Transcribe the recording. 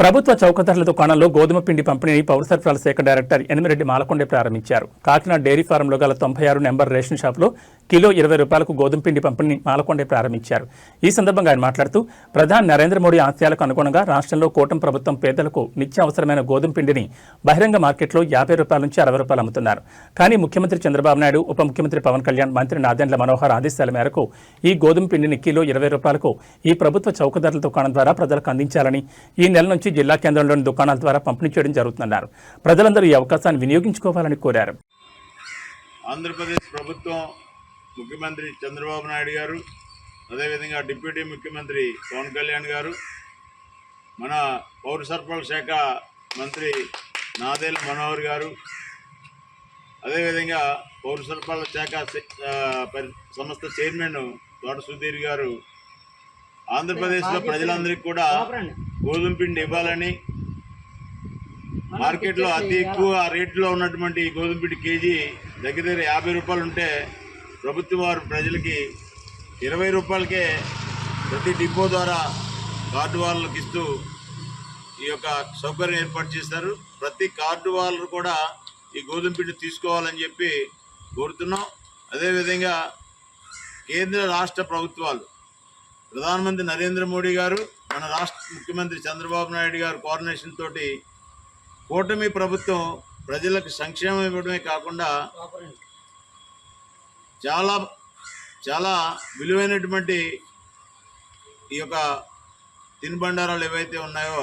ప్రభుత్వ చౌకధరల దుకాణంలో గోధుమ పిండి పంపిణీని పౌర సరఫరాల శాఖ డైరెక్టర్ ఎనిమిరెడ్డి మాలకొండే ప్రారంభించారు. కాకినాడ డైరీ ఫారంలో గల తొంభై ఆరు నెంబర్ రేషన్ షాప్లో కిలో ఇరవై రూపాయలకు గోధుమ పిండి పంపిణీని మాలకొండే ప్రారంభించారు. ఈ సందర్భంగా ఆయన మాట్లాడుతూ ప్రధాని నరేంద్ర మోడీ ఆశయాలకు అనుగుణంగా రాష్ట్రంలో కూటమి ప్రభుత్వం పేదలకు నిత్య అవసరమైన గోధుమ పిండిని బహిరంగ మార్కెట్లో యాభై రూపాయల నుంచి అరవై రూపాయలు అమ్ముతున్నారు. కానీ ముఖ్యమంత్రి చంద్రబాబు నాయుడు ఉప ముఖ్యమంత్రి పవన్ కళ్యాణ్ మంత్రి నాదెండ్ల మనోహర్ ఆదేశాల మేరకు ఈ గోధుమ పిండిని కిలో ఇరవై రూపాయలకు ఈ ప్రభుత్వ చౌకధరల దుకాణం ద్వారా ప్రజలకు అందించాలని ఈ నెల నుంచి జిల్లా కేంద్రంలోని దుకాణాల ద్వారా పంపిణీ చేయడం జరుగుతుందన్నారు. ప్రజలందరూ ఈ అవకాశాన్ని వినియోగించుకోవాలని కోరారు. ఆంధ్రప్రదేశ్ ప్రభుత్వం ముఖ్యమంత్రి చంద్రబాబు నాయుడు గారు అదేవిధంగా డిప్యూటీ ముఖ్యమంత్రి పవన్ కళ్యాణ్ గారు మన పౌర సరఫరాల శాఖ మంత్రి నాదేల మనోహర్ గారు అదేవిధంగా పౌర సరఫరాల శాఖ సంస్థ చైర్మన్ తోట సుధీర్ గారు ఆంధ్రప్రదేశ్లో ప్రజలందరికీ కూడా గోధుమ పిండి ఇవ్వాలని మార్కెట్లో అతి ఎక్కువ రేట్లో ఉన్నటువంటి గోధుమ పిండి కేజీ దగ్గర దగ్గర యాభై రూపాయలు ఉంటే ప్రభుత్వం వారు ప్రజలకి ఇరవై రూపాయలకే ప్రతి డిపో ద్వారా కార్డు వాళ్ళకి ఇస్తూ ఈ యొక్క సౌకర్యం ఏర్పాటు చేస్తారు ప్రతి కార్డు వాళ్ళు కూడా ఈ గోధుమ పిండి తీసుకోవాలని చెప్పి కోరుతున్నాం. అదేవిధంగా కేంద్ర రాష్ట్ర ప్రభుత్వాలు ప్రధానమంత్రి నరేంద్ర మోడీ గారు మన రాష్ట్ర ముఖ్యమంత్రి చంద్రబాబు నాయుడు గారు కోఆర్డినేషన్ తోటి కూటమి ప్రభుత్వం ప్రజలకు సంక్షేమం ఇవ్వడమే కాకుండా చాలా చాలా విలువైనటువంటి ఈ యొక్క తినుబండారాలు ఏవైతే ఉన్నాయో